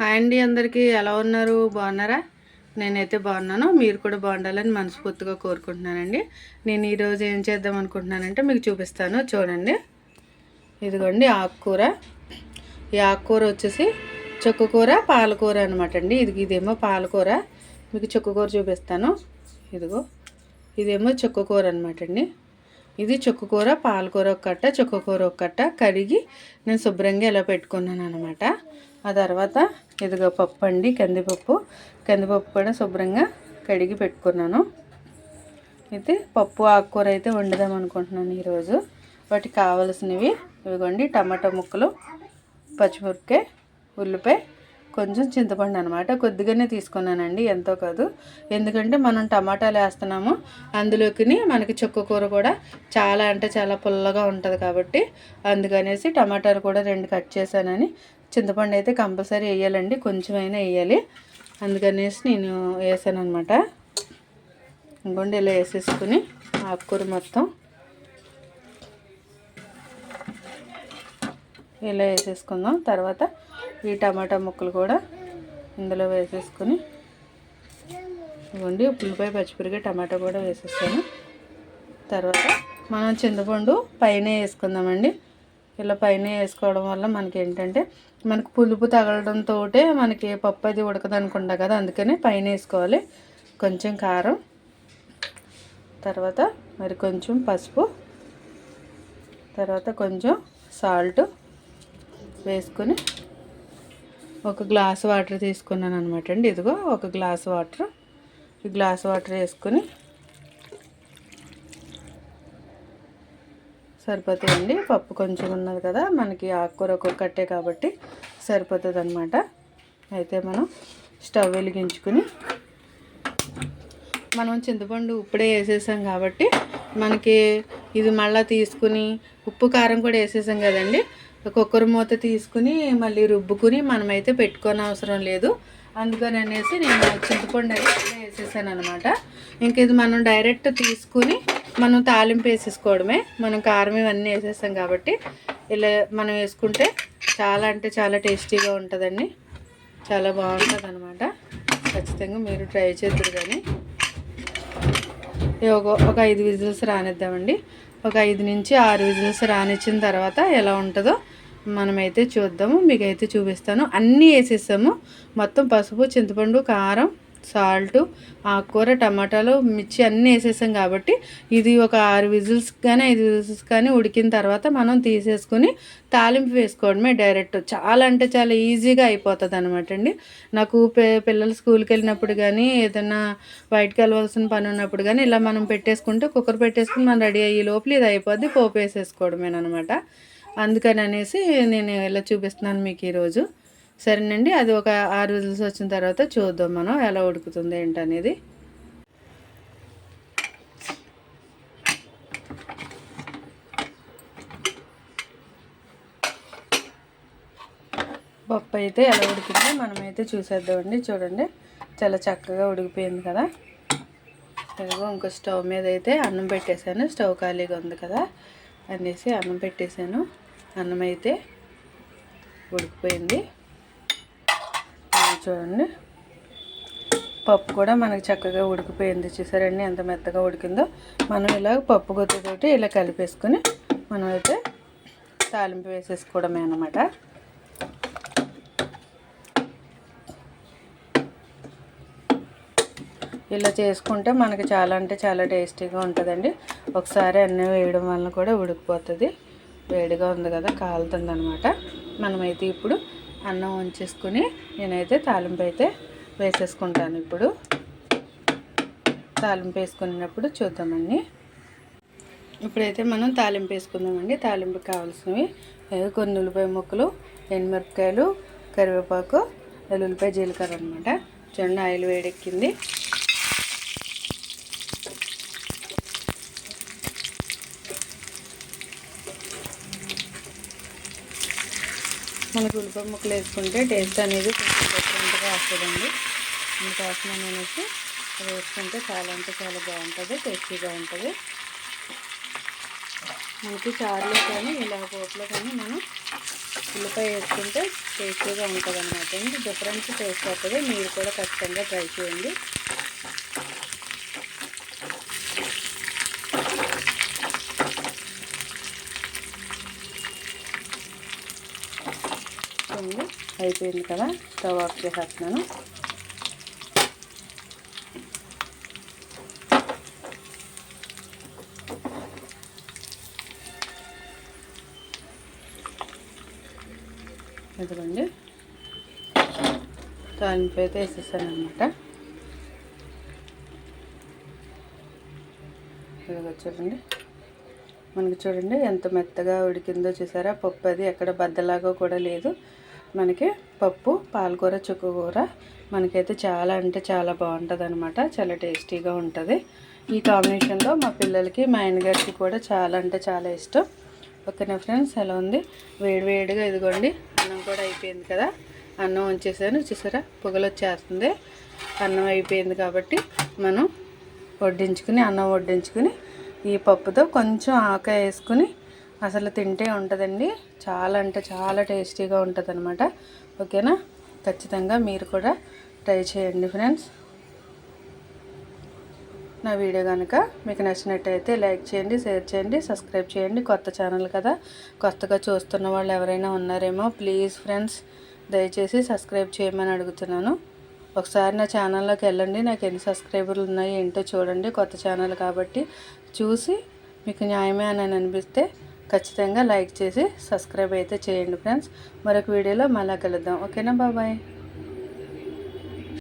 Hi అండి అందరికీ. ఎలా ఉన్నారు? బాగున్నారా? నేనైతే బాగున్నాను. మీరు కూడా బాగుండాలని మనస్ఫూర్తిగా కోరుకుంటున్నానండి. నేను ఈరోజు ఏం చేద్దాం అనుకుంటున్నానంటే మీకు చూపిస్తాను. చూడండి. ఇదిగోండి ఆకుకూర. ఈ ఆకుకూర వచ్చేసి చుక్కకూర పాలకూర అనమాట అండి. ఇది ఇదేమో పాలకూర. మీకు చుక్కకూర చూపిస్తాను. ఇదిగో ఇదేమో చుక్కకూర అనమాట అండి. ఇది చుక్కకూర పాలకూర ఒక కట్ట చుక్కకూర ఒక కట్ట. కడిగి నేను శుభ్రంగా ఇలా పెట్టుకున్నాను అనమాట ఆ తర్వాత ఇదిగో పప్పు అండి కందిపప్పు. కందిపప్పు కూడా శుభ్రంగా కడిగి పెట్టుకున్నాను. అయితే పప్పు ఆకుకూర అయితే వండుదాం అనుకుంటున్నాను ఈరోజు. వాటికి కావలసినవి ఇవిగోండి టమాటా ముక్కలు పచ్చిమిరపకాయ ఉల్లిపాయ కొంచెం చింతపండు అనమాట కొద్దిగానే తీసుకున్నానండి ఎంతో కాదు. ఎందుకంటే మనం టమాటాలు వేస్తున్నాము అందులోకి మనకి చుక్క కూర కూడా చాలా అంటే చాలా పుల్లగా ఉంటుంది కాబట్టి అందుకనేసి టమాటాలు కూడా రెండు కట్ చేశానని చింతపండు అయితే కంపల్సరీ వేయాలండి కొంచెమైనా వేయాలి. అందుకనేసి నేను వేసాను అనమాట ఇంకోండి ఇలా వేసేసుకుని ఆకుకూర మొత్తం ఇలా వేసేసుకుందాం. తర్వాత ఈ టమాటా ముక్కలు కూడా ఇందులో వేసేసుకుని ఇవ్వండి. ఉల్లిపాయ పచ్చిమిరపకాయ టమాటా కూడా వేసేస్తాను తర్వాత మనం చింతపండు పైన వేసుకుందామండి. ఇలా పైన వేసుకోవడం వల్ల మనకి ఏంటంటే మనకు పులుపు తగలడంతో మనకి పప్పు అది ఉడకదు అనుకుంటా కదా అందుకని పైన వేసుకోవాలి. కొంచెం కారం తర్వాత మరి కొంచెం పసుపు తర్వాత కొంచెం సాల్ట్ వేసుకొని ఒక గ్లాస్ వాటర్ తీసుకున్నాను అనమాట అండి. ఇదిగో ఒక గ్లాస్ వాటర్. ఈ గ్లాస్ వాటర్ వేసుకుని సరిపోతాయండి. పప్పు కొంచెం ఉన్నది కదా మనకి ఆకుకూర ఒక్కొక్కటే కాబట్టి సరిపోతుంది అనమాట అయితే మనం స్టవ్ వెలిగించుకుని మనం చింతపండు ఇప్పుడే వేసేసాం కాబట్టి మనకి ఇది మళ్ళీ తీసుకుని ఉప్పు కారం కూడా వేసేసాం కదండి. కుక్కర్ మూత తీసుకుని మళ్ళీ రుబ్బుకుని మనమైతే పెట్టుకోని అవసరం లేదు. అందుకని అనేసి నేను చింతపండు అయితే వేసేసాను అనమాట ఇంక ఇది మనం డైరెక్ట్ తీసుకుని మనం తాలింపు వేసేసుకోవడమే. మనం కారం ఇవన్నీ వేసేస్తాం కాబట్టి ఇలా మనం వేసుకుంటే చాలా అంటే చాలా టేస్టీగా ఉంటుందండి. చాలా బాగుంటుంది అనమాట ఖచ్చితంగా మీరు ట్రై చేద్దరు కానీ. ఒక ఒక ఐదు విజిల్స్ రానిద్దామండి. ఒక ఐదు నుంచి ఆరు విజిల్స్ రానిచ్చిన తర్వాత ఎలా ఉంటుందో మనమైతే చూద్దాము. మీకైతే చూపిస్తాను. అన్నీ వేసేసాము. మొత్తం పసుపు చింతపండు కారం సాల్ట్ ఆకుకూర టమాటాలు మిర్చి అన్నీ వేసేసాం కాబట్టి ఇది ఒక ఆరు విజిల్స్ కానీ ఐదు విజిల్స్ కానీ ఉడికిన తర్వాత మనం తీసేసుకొని తాలింపు వేసుకోవడమే డైరెక్ట్. చాలా అంటే చాలా ఈజీగా అయిపోతుంది అనమాట అండి. నాకు పిల్లలు స్కూల్కి వెళ్ళినప్పుడు కానీ ఏదైనా బయటకు వెళ్ళవలసిన పని ఉన్నప్పుడు కానీ ఇలా మనం పెట్టేసుకుంటే కుక్కర్ పెట్టేసుకుని మనం రెడీ అయ్యే లోపల ఇది అయిపోద్ది పోపు వేసేసుకోవడమేనమాట అందుకని అనేసి నేను ఇలా చూపిస్తున్నాను మీకు ఈరోజు. సరేనండి అది ఒక ఆరు విజిల్స్ వచ్చిన తర్వాత చూద్దాం మనం ఎలా ఉడుకుతుంది ఏంటనేది. పప్పు అయితే ఎలా ఉడికిందో మనమైతే చూసేద్దామండి చూడండి. చాలా చక్కగా ఉడికిపోయింది కదా. ఇదిగో ఇంకో స్టవ్ మీద అయితే అన్నం పెట్టేశాను స్టవ్ ఖాళీగా ఉంది కదా అనేసి అన్నం పెట్టేశాను. అన్నం అయితే ఉడికిపోయింది. చూడండి. పప్పు కూడా మనకు చక్కగా ఉడికిపోయింది. చూసారండి ఎంత మెత్తగా ఉడికిందో. మనం ఇలా పప్పు గుత్తతోటి ఇలా కలిపేసుకొని మనం అయితే తాలింపు వేసేసుకోవడమే అనమాట ఇలా చేసుకుంటే మనకి చాలా అంటే చాలా టేస్టీగా ఉంటుందండి. ఒకసారి అన్నీ వేయడం వల్ల కూడా ఉడికిపోతుంది. వేడిగా ఉంది కదా కాలుతుంది అనమాట మనమైతే ఇప్పుడు అన్నం వంచేసుకుని నేనైతే తాలింపు అయితే వేసేసుకుంటాను ఇప్పుడు. తాలింపు వేసుకున్నప్పుడు చూద్దామండి. ఇప్పుడైతే మనం తాలింపు వేసుకుందామండి. తాలింపు కావాల్సినవి కొన్ని ఉల్లిపాయ ముక్కలు ఎండుమిరపకాయలు కరివేపాకు ఉల్లిపాయ జీలకర్ర అనమాట చూడండి ఆయిల్ వేడెక్కింది. మనకు ఉల్లిపాయ ముక్కలు వేసుకుంటే టేస్ట్ అనేది కొంచెం డిఫరెంట్గా వస్తుందండి. అందుకోసం అనేసి వేసుకుంటే చాలా అంటే చాలా బాగుంటుంది టేస్టీగా ఉంటుంది. మనకి చారులో కానీ ఇలా పోట్లో కానీ మనం ఉల్లిపాయ వేసుకుంటే టేస్టీగా ఉంటుంది అనమాట అండి. డిఫరెంట్ టేస్ట్ వస్తుంది. మీరు కూడా ఖచ్చితంగా ట్రై చేయండి చూడండి అయిపోయింది కదా స్టవ్ ఆఫ్ చేసేస్తున్నాను. ఇదిగోండి. తాలింపు అయితే వేసేసాను అనమాట ఇదిగో చూడండి. మనకి చూడండి ఎంత మెత్తగా ఉడికిందో చూసారా? పప్పు అది ఎక్కడ బద్దలాగా కూడా లేదు. మనకి పప్పు పాలకూర చుక్కకూర మనకైతే చాలా అంటే చాలా బాగుంటుంది అనమాట చాలా టేస్టీగా ఉంటుంది. ఈ కాంబినేషన్లో మా పిల్లలకి మా ఆయనగారికి కూడా చాలా అంటే చాలా ఇష్టం. ఓకేనా ఫ్రెండ్స్? ఎలా ఉంది? వేడివేడిగా ఇదిగోండి అన్నం కూడా అయిపోయింది కదా. అన్నం వచ్చేసాను చూసారా? పొగలు వచ్చేస్తుంది అన్నం అయిపోయింది కాబట్టి మనం వడ్డించుకుని అన్నం వడ్డించుకుని ఈ పప్పుతో కొంచెం ఆక వేసుకుని అసలు తింటే ఉంటుందండి. చాలా అంటే చాలా టేస్టీగా ఉంటుంది అనమాట ఓకేనా? ఖచ్చితంగా మీరు కూడా ట్రై చేయండి ఫ్రెండ్స్. నా వీడియో కనుక మీకు నచ్చినట్టయితే లైక్ చేయండి షేర్ చేయండి సబ్స్క్రైబ్ చేయండి. కొత్త ఛానల్ కదా కొత్తగా చూస్తున్న వాళ్ళు ఎవరైనా ఉన్నారేమో ప్లీజ్ ఫ్రెండ్స్ దయచేసి సబ్స్క్రైబ్ చేయమని అడుగుతున్నాను. ఒకసారి నా ఛానల్లోకి వెళ్ళండి. నాకు ఎన్ని సబ్స్క్రైబర్లు ఉన్నాయి ఏంటో చూడండి. కొత్త ఛానల్ కాబట్టి చూసి మీకు న్యాయమే అని అనిపిస్తే ఖచ్చితంగా లైక్ చేసి సబ్స్క్రైబ్ అయితే చేయండి ఫ్రెండ్స్. మరొక వీడియోలో మళ్ళా కలుద్దాం. ఓకేనా? బాబాయ్